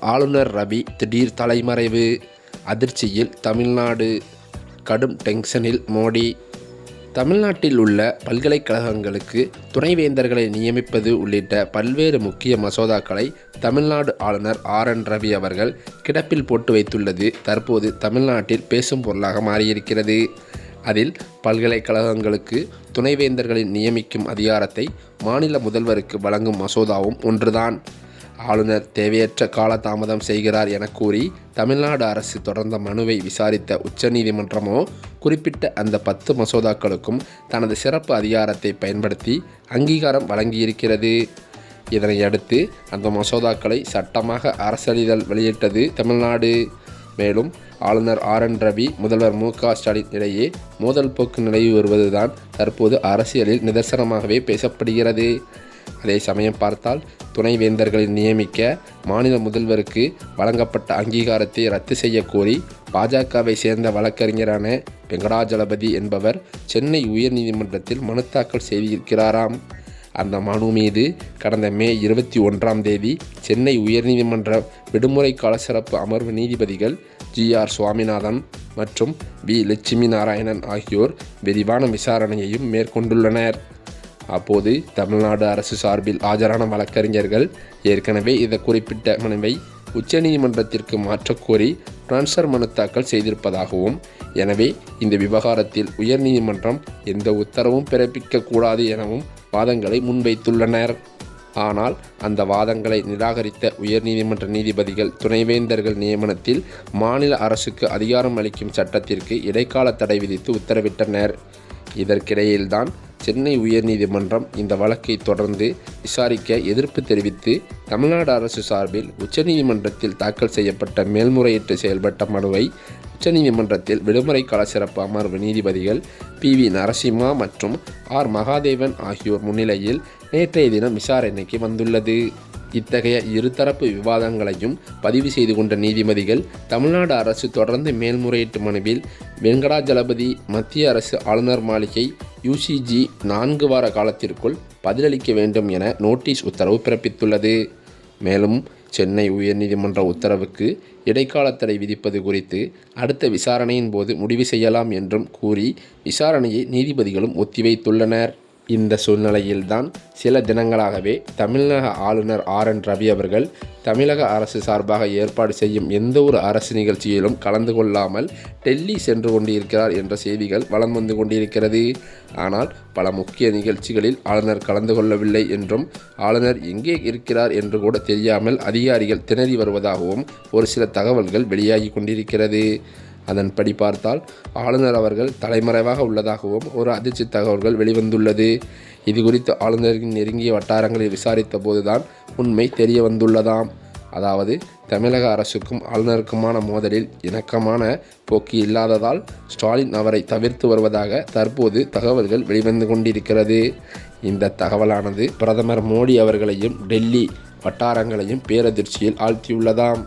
ஆளுநர் ரவி திடீர் தலைமறைவு. அதிர்ச்சியில் தமிழ்நாடு. கடும் டென்ஷனில் மோடி. தமிழ்நாட்டில் உள்ள பல்கலைக்கழகங்களுக்கு துணைவேந்தர்களை நியமிப்பது உள்ளிட்ட பல்வேறு முக்கிய மசோதாக்களை தமிழ்நாடு ஆளுநர் ஆர் என் ரவி அவர்கள் கிடப்பில் போட்டு வைத்துள்ளது. தற்போது தமிழ்நாட்டில் பேசும் பொருளாக மாறியிருக்கிறது. அதில் பல்கலைக்கழகங்களுக்கு துணைவேந்தர்களை நியமிக்கும் அதிகாரத்தை மாநில முதல்வருக்கு வழங்கும் மசோதாவும் ஒன்றுதான். ஆளுநர் தேவையற்ற காலதாமதம் செய்கிறார் என கூறி தமிழ்நாடு அரசு தொடர்ந்த மனுவை விசாரித்த உச்சநீதிமன்றமோ குறிப்பிட்ட அந்த பத்து மசோதாக்களுக்கும் தனது சிறப்பு அதிகாரத்தை பயன்படுத்தி அங்கீகாரம் வழங்கியிருக்கிறது. இதனையடுத்து அந்த மசோதாக்களை சட்டமாக அரசளிதழ் வெளியிட்டது தமிழ்நாடு. மேலும் ஆளுநர் ஆர் என் ரவி முதல்வர் மு க ஸ்டாலின் இடையே மோதல் போக்கு நிலவி வருவதுதான் தற்போது அரசியலில் நிதர்சனமாகவே பேசப்படுகிறது. அதே சமயம் பார்த்தால் துணைவேந்தர்களை நியமிக்க மாநில முதல்வருக்கு வழங்கப்பட்ட அங்கீகாரத்தை ரத்து செய்யக்கோரி பாஜகவை சேர்ந்த வழக்கறிஞரான வெங்கடாஜலபதி என்பவர் சென்னை உயர்நீதிமன்றத்தில் மனு தாக்கல் செய்திருக்கிறாராம். அந்த மனு மீது கடந்த மே இருபத்தி ஒன்றாம் தேதி சென்னை உயர்நீதிமன்ற விடுமுறை கால சிறப்பு அமர்வு நீதிபதிகள் ஜி ஆர் சுவாமிநாதன் மற்றும் வி லட்சுமி நாராயணன் ஆகியோர் விரிவான விசாரணையையும் மேற்கொண்டுள்ளனர். அப்போது தமிழ்நாடு அரசு சார்பில் ஆஜரான வழக்கறிஞர்கள் ஏற்கனவே இந்த குறிப்பிட்ட மனுவை உச்சநீதிமன்றத்திற்கு மாற்றக்கோரி டிரான்ஸ்ஃபர் மனு தாக்கல் செய்திருப்பதாகவும் எனவே இந்த விவகாரத்தில் உயர்நீதிமன்றம் எந்த உத்தரவும் பிறப்பிக்கக்கூடாது எனவும் வாதங்களை முன்வைத்துள்ளனர். ஆனால் அந்த வாதங்களை நிராகரித்த உயர்நீதிமன்ற நீதிபதிகள் துணைவேந்தர்கள் நியமனத்தில் மாநில அரசுக்கு அதிகாரம் அளிக்கும் சட்டத்திற்கு இடைக்கால தடை விதித்து உத்தரவிட்டனர். இதற்கிடையில்தான் சென்னை உயர்நீதிமன்றம் இந்த வழக்கை தொடர்ந்து விசாரிக்க எதிர்ப்பு தெரிவித்து தமிழ்நாடு அரசு சார்பில் உச்சநீதிமன்றத்தில் தாக்கல் செய்யப்பட்ட மேல்முறையீட்டு செயல்பட்ட மனுவை உச்சநீதிமன்றத்தில் விடுமுறை கால சிறப்பு அமர்வு நீதிபதிகள் பி வி நரசிம்மா மற்றும் ஆர் மகாதேவன் ஆகியோர் முன்னிலையில் நேற்றைய தினம் விசாரணைக்கு வந்துள்ளது. இத்தகைய இருதரப்பு விவாதங்களையும் பதிவு செய்து கொண்ட நீதிபதிகள் தமிழ்நாடு அரசு தொடர்ந்து மேல்முறையீட்டு மனுவில் வெங்கடாஜலபதி மத்திய அரசு ஆளுநர் மாளிகை யூசிஜி நான்கு வார காலத்திற்குள் பதிலளிக்க வேண்டும் என நோட்டீஸ் உத்தரவு பிறப்பித்துள்ளது. மேலும் சென்னை உயர்நீதிமன்ற உத்தரவுக்கு இடைக்கால தடை விதிப்பது குறித்து அடுத்த விசாரணையின் போது முடிவு செய்யலாம் என்றும் கூறி விசாரணையை நீதிபதிகளும் ஒத்திவைத்துள்ளனர். இந்த சூழ்நிலையில்தான் சில தினங்களாகவே தமிழக ஆளுநர் ஆர் என் ரவி அவர்கள் தமிழக அரசு சார்பாக ஏற்பாடு செய்யும் எந்த ஒரு அரசு நிகழ்ச்சியிலும் கலந்து கொள்ளாமல் டெல்லி சென்று கொண்டிருக்கிறார் என்ற செய்திகள் வலம் வந்து கொண்டிருக்கிறது. ஆனால் பல முக்கிய நிகழ்ச்சிகளில் ஆளுநர் கலந்து கொள்ளவில்லை என்றும் ஆளுநர் எங்கே இருக்கிறார் என்று கூட தெரியாமல் அதிகாரிகள் திணறி வருவதாகவும் ஒரு சில தகவல்கள் வெளியாகி கொண்டிருக்கிறது. அதன்படி பார்த்தால் ஆளுநர் அவர்கள் தலைமறைவாக உள்ளதாகவும் ஒரு அதிர்ச்சி தகவல்கள் வெளிவந்துள்ளது. இது குறித்து ஆளுநரின் நெருங்கிய வட்டாரங்களில் விசாரித்த போதுதான் உண்மை தெரிய வந்துள்ளதாம் அதாவது தமிழக அரசுக்கும் ஆளுநருக்குமான மோதலில் இணக்கமான போக்கு இல்லாததால் ஸ்டாலின் அவரை தவிர்த்து வருவதாக தற்போது தகவல்கள் வெளிவந்து கொண்டிருக்கிறது. இந்த தகவலானது பிரதமர் மோடி அவர்களையும் டெல்லி வட்டாரங்களையும் பேரதிர்ச்சியில் ஆழ்த்தியுள்ளதாம்.